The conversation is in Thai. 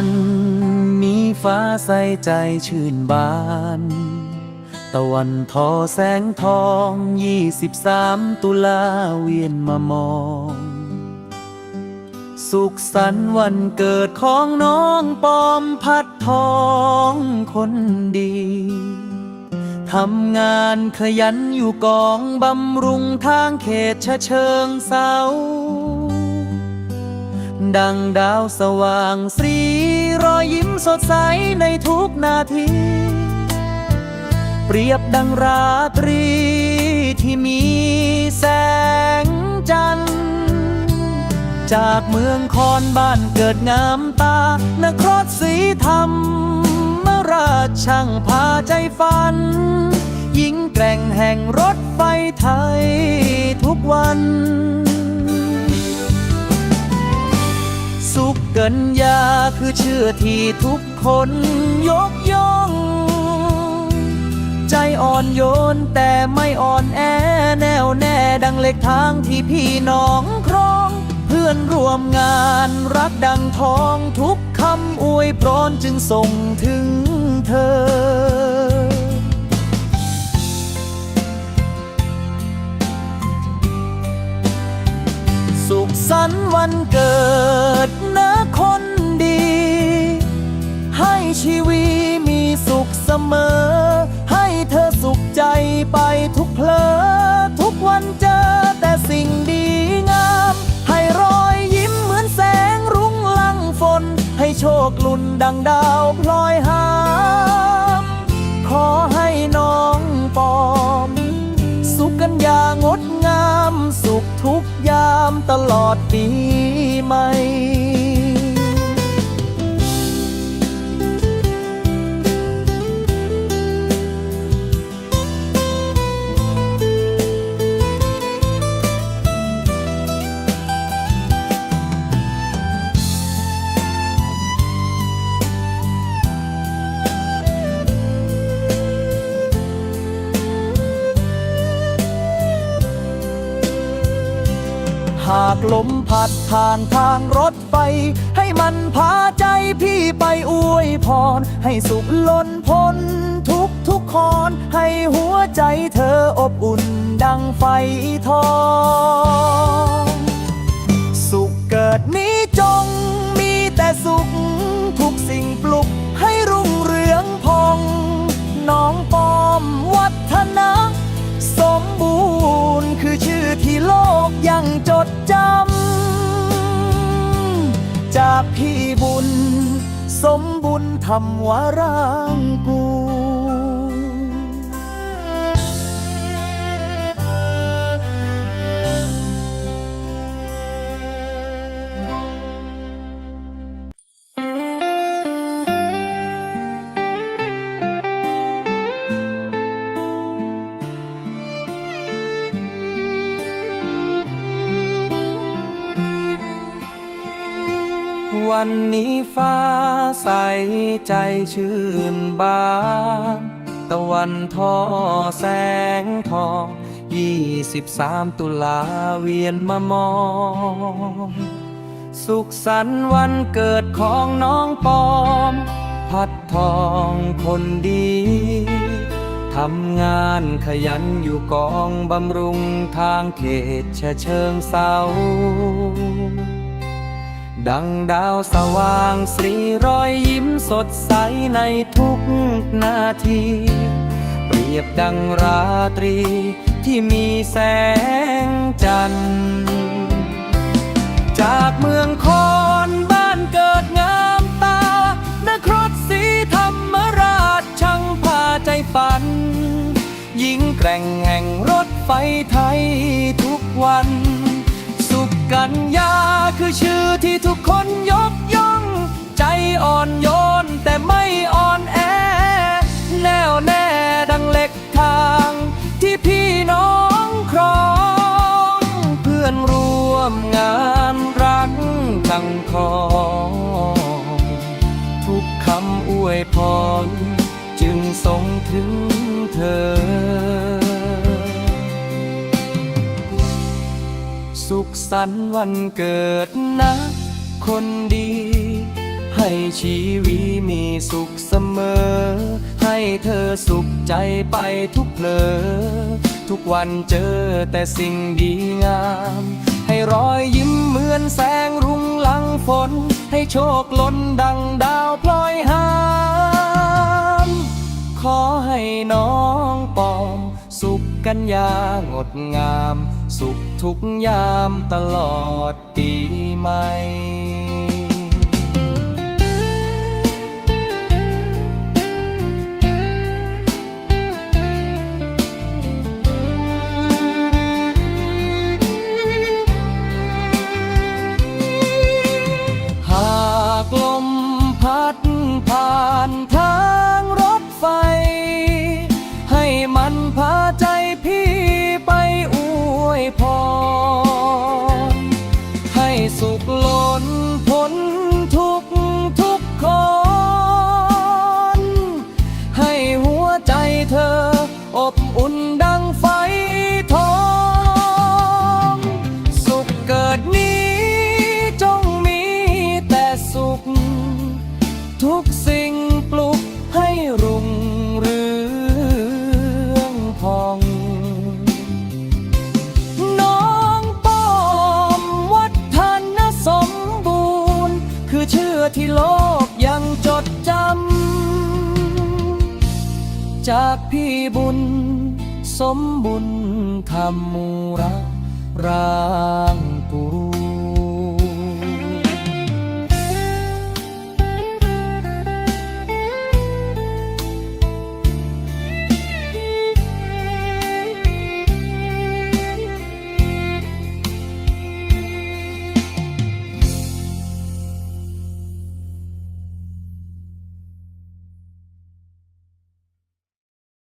วันนี้ฟ้าใสใจชื่นบาน ตะวันทอแสงทอง 23 ตุลาเวียนมามอง สุขสันต์วันเกิดของน้องปอมพัดทองคนดีทำงานขยันอยู่กองบำรุงทางเขตชะเชิงเศร้า ดังดาวสว่างสีรอยยิ้มสดใสในทุกนาที เปรียบดังราตรีที่มีแสงจันทร์จากเมืองคอนบ้านเกิดงามตานครศรีธรรมมราชช่างพาใจฝันหญิงแกร่งแห่งรถไฟไทยทุกวัน กินยาคือเชื่อที่ทุกคนยกย่อง ใจอ่อนโยนแต่ไม่อ่อนแอแน่วแน่ดังเหล็กทางที่พี่น้องครอง เพื่อนร่วมงานรักดังทองทุกคำอวยพรจึงส่งถึงเธอสุขสันต์วันเกิดน คนดี ให้ชีวีมีสุขเสมอ ให้เธอสุขใจไปทุกเพลอ ทุกวันเจอแต่สิ่งดีงาม ให้รอยยิ้มเหมือนแสงรุ้งลังฝน ให้โชคลุ่นดังดาวพลอยหามขอให้น้องปอม สุขกันอย่างงดงาม สุขทุกยามตลอดปีใหม่ หากลมพัดผ่านทางรถไฟ ให้มันพาใจพี่ไปอวยพร ให้สุขล้นพ้นทุกทุกคอน ให้หัวใจเธออบอุ่นดังไฟทอง กยังจดจำ จากพี่บุญ สมบุญธรรมวรางกู วันนี้ฟ้าใสใจชื่นบานตะวันทอแสงทองยี่สิบสามตุลาเวียนมามอง สุขสันต์วันเกิดของน้องปอม พัดทองคนดีทำงานขยันอยู่กองบำรุงทางเขตชะเชิงเศร้า ดังดาวสว่างสีรอยยิ้มสดใสในทุกนาที เปรียบดังราตรีที่มีแสงจันทร์ จากเมืองคอนบ้านเกิดงามตานครศรีธรรมราชช่างพาใจฝันหญิงแกร่งแห่งรถไฟไทยทุกวัน สุขกันยาคือชื่อที่ทุกคนยกย่อง ใจอ่อนโยนแต่ไม่อ่อนแอ แน่วแน่ดังเหล็กทางที่พี่น้องครอง เพื่อนร่วมงานรักทั้งทองทุกคำอวยพรจึงส่งถึงเธอ สุขสันต์วันเกิดนะ คนดี ให้ชีวิตมีสุขเสมอ ให้เธอสุขใจไปทุกเพลอ ทุกวันเจอแต่สิ่งดีงาม ให้รอยยิ้มเหมือนแสงรุ่งหลังฝน ให้โชคล้นดังดาวพลอยหา กันยางดงาม สุขทุกยามตลอดปีใหม่ บุญ สมบุญธรรมูรักร่างกู